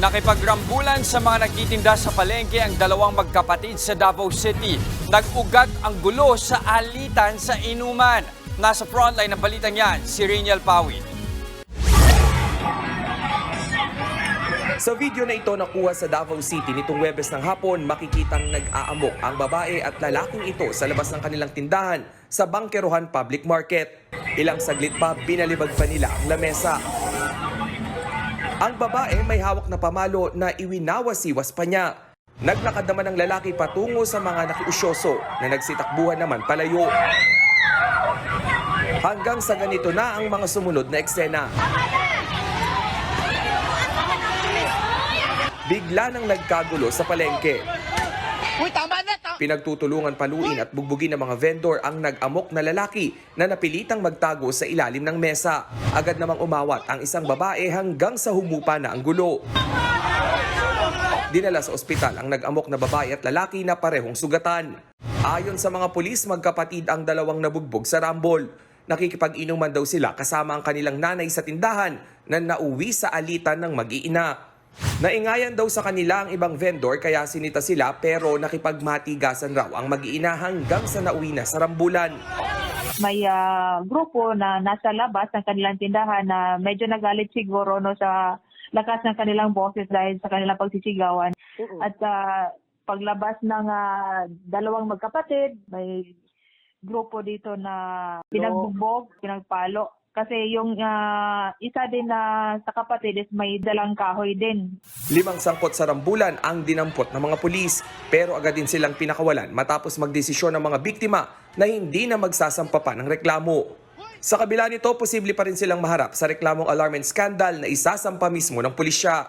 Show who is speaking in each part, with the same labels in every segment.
Speaker 1: Nakipagrambulan sa mga nagtitinda sa palengke ang dalawang magkapatid sa Davao City. Nag-ugat ang gulo sa alitan sa inuman. Nasa frontline ng balitang yan, si Reniel Pawid.
Speaker 2: Sa video na ito nakuha sa Davao City nitong Webes ng hapon, makikitang nag-aamok ang babae at lalaking ito sa labas ng kanilang tindahan sa Bangkerohan Public Market. Ilang saglit pa, binalibag pa nila ang lamesa. Ang babae may hawak na pamalo na iwinawasiwas pa niya. Naglakad naman ang lalaki patungo sa mga nakiusyoso na nagsitakbuhan naman palayo. Hanggang sa ganito na ang mga sumunod na eksena. Bigla nang nagkagulo sa palengke.
Speaker 3: Uy, tama na! Tama.
Speaker 2: Pinagtutulungan paluin at bugbugin ng mga vendor ang nag-amok na lalaki na napilitang magtago sa ilalim ng mesa. Agad namang umawat ang isang babae hanggang sa humupa na ang gulo. Dinala sa ospital ang nag-amok na babae at lalaki na parehong sugatan. Ayon sa mga pulis, magkapatid ang dalawang nabugbog sa Rambol. Nakikipag-inuman daw sila kasama ang kanilang nanay sa tindahan na nauwi sa alitan ng mag-iina. Naingayan daw sa kanila ang ibang vendor kaya sinita sila pero nakipagmatigasan raw ang mag-iina hanggang sa nauwi na sa rambulan.
Speaker 4: may ah, grupo na nasa labas ng kanilang tindahan na medyo nagalit siguro no sa lakas ng kanilang boses dahil sa kanilang pagsisigawan. At ah, paglabas ng ah, dalawang magkapatid, may grupo dito na pinagbugbog, pinagpalo. Kasi yung ah, isa din na sa kapatid is may dalang kahoy din.
Speaker 2: Limang sangkot sa rambulan ang dinampot ng mga pulis pero agad din silang pinakawalan matapos magdesisyon ng mga biktima na hindi na magsasampa pa ng reklamo. Sa kabila nito, posible pa rin silang maharap sa reklamong alarm and scandal na isasampa mismo ng pulisya.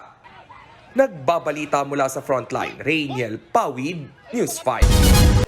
Speaker 2: Nagbabalita mula sa frontline, Rainiel Pawid, News 5.